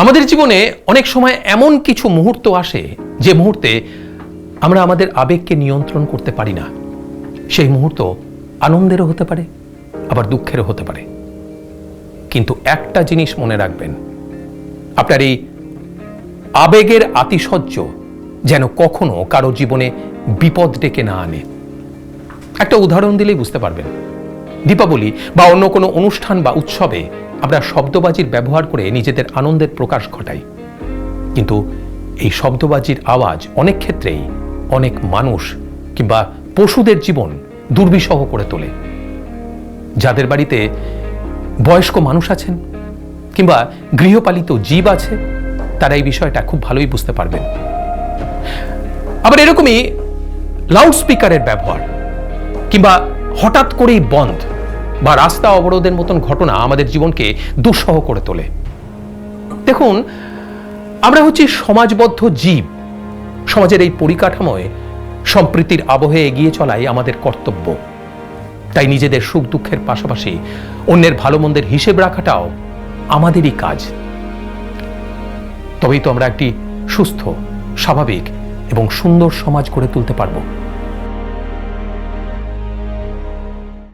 আমাদের জীবনে অনেক সময় এমন কিছু মুহূর্ত আসে, যে মুহূর্তে আমরা আমাদের আবেগকে নিয়ন্ত্রণ করতে পারি না। সেই মুহূর্ত আনন্দেরও হতে পারে, আবার দুঃখেরও হতে পারে। কিন্তু একটা জিনিস মনে রাখবেন, আপনার এই আবেগের আতিশয্য যেন কখনো কারও জীবনে বিপদ ডেকে না আনে। একটা উদাহরণ দিলেই বুঝতে পারবেন। দীপাবলি বা অন্য কোনো অনুষ্ঠান বা উৎসবে আমরা শব্দবাজির ব্যবহার করে নিজেদের আনন্দের প্রকাশ ঘটাই। কিন্তু এই শব্দবাজির আওয়াজ অনেক ক্ষেত্রেই অনেক মানুষ কিংবা পশুদের জীবন দুর্বিষহ করে তোলে। যাদের বাড়িতে বয়স্ক মানুষ আছেন কিংবা গৃহপালিত জীব আছে, তারা এই বিষয়টা খুব ভালোই বুঝতে পারবেন। আবার এরকমই লাউড স্পিকারের ব্যবহার কিংবা হঠাৎ করেই বন্ধ বা রাস্তা অবরোধের মতন ঘটনা আমাদের জীবনকে দুঃসহ করে তোলে। দেখুন, আমরা হচ্ছি সমাজবদ্ধ জীব। সমাজের এই পরিকাঠামোয় সম্প্রীতির আবহে এগিয়ে চলাই আমাদের কর্তব্য। তাই নিজেদের সুখ দুঃখের পাশাপাশি অন্যের ভালো মন্দের হিসেব রাখাটাও আমাদেরই কাজ। তবেই তো আমরা একটি সুস্থ, স্বাভাবিক এবং সুন্দর সমাজ গড়ে তুলতে পারব।